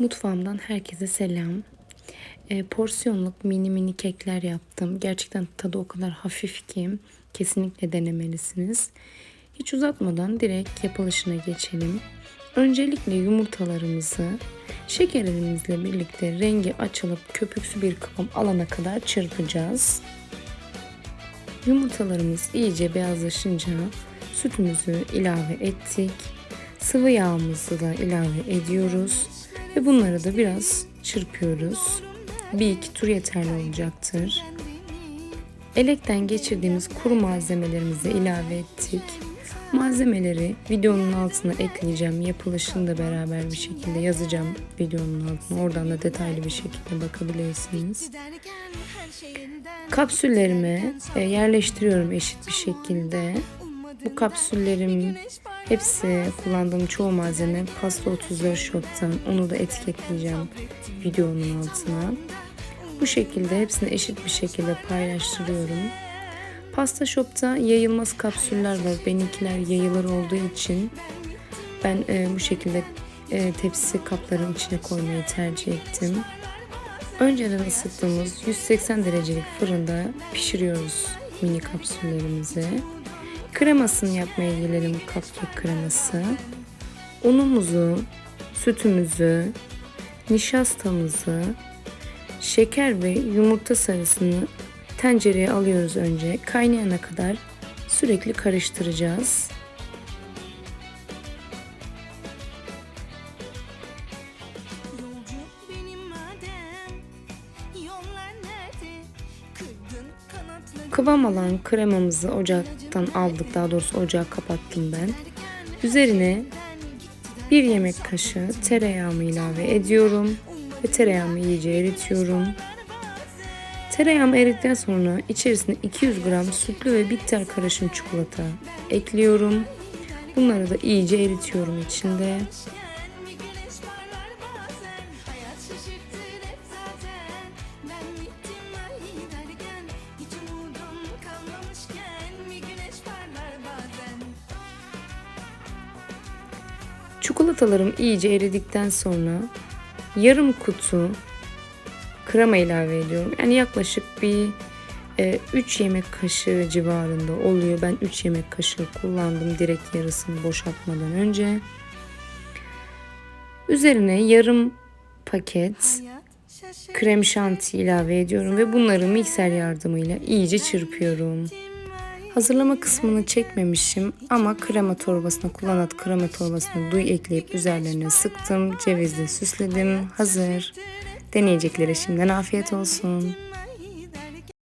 Mutfağımdan herkese selam. E, porsiyonluk mini mini kekler yaptım. Gerçekten tadı o kadar hafif ki kesinlikle denemelisiniz. Hiç uzatmadan direkt yapılışına geçelim. Öncelikle yumurtalarımızı şekerimizle birlikte rengi açılıp köpüksü bir kıvam alana kadar çırpacağız. Yumurtalarımız iyice beyazlaşınca sütümüzü ilave ettik. Sıvı yağımızı da ilave ediyoruz. Ve bunları da biraz çırpıyoruz. Bir iki tur yeterli olacaktır. Elekten geçirdiğimiz kuru malzemelerimizi ilave ettik. Malzemeleri videonun altına ekleyeceğim. Yapılışını da beraber bir şekilde yazacağım videonun altına. Oradan da detaylı bir şekilde bakabilirsiniz. Kapsüllerime e, yerleştiriyorum eşit bir şekilde. Bu kapsüllerim hepsi kullandığım çoğu malzeme pasta 34 shop'tan. Onu da etiketleyeceğim videonun altına. Bu şekilde hepsini eşit bir şekilde paylaştırıyorum. Pasta shop'ta yayılmaz kapsüller var. Benimkiler yayılır olduğu için ben e, bu şekilde e, tepsi kapların içine koymayı tercih ettim. Önceden ısıttığımız 180 derecelik fırında pişiriyoruz mini kapsüllerimizi. Kremasını yapmaya gelelim cupcake kreması. Unumuzu, sütümüzü, nişastamızı, şeker ve yumurta sarısını tencereye alıyoruz önce. Kaynayana kadar sürekli karıştıracağız. Kıvam alan kremamızı ocaktan aldık. Daha doğrusu ocağı kapattım ben. Üzerine bir yemek kaşığı tereyağımı ilave ediyorum. Ve tereyağımı iyice eritiyorum. Tereyağımı erittikten sonra içerisine 200 gram sütlü ve bitter karışım çikolata ekliyorum. Bunları da iyice eritiyorum içinde. Çikolatalarım iyice eridikten sonra yarım kutu krema ilave ediyorum. Yani yaklaşık bir 3 yemek kaşığı civarında oluyor. Ben 3 yemek kaşığı kullandım direkt yarısını boşaltmadan önce. Üzerine yarım paket krem şanti ilave ediyorum ve bunları mikser yardımıyla iyice çırpıyorum. Hazırlama kısmını çekmemişim ama krema torbasına kullanat krema torbasına duy ekleyip üzerlerine sıktım. Cevizle süsledim. Hazır. Deneyeceklere şimdiden afiyet olsun.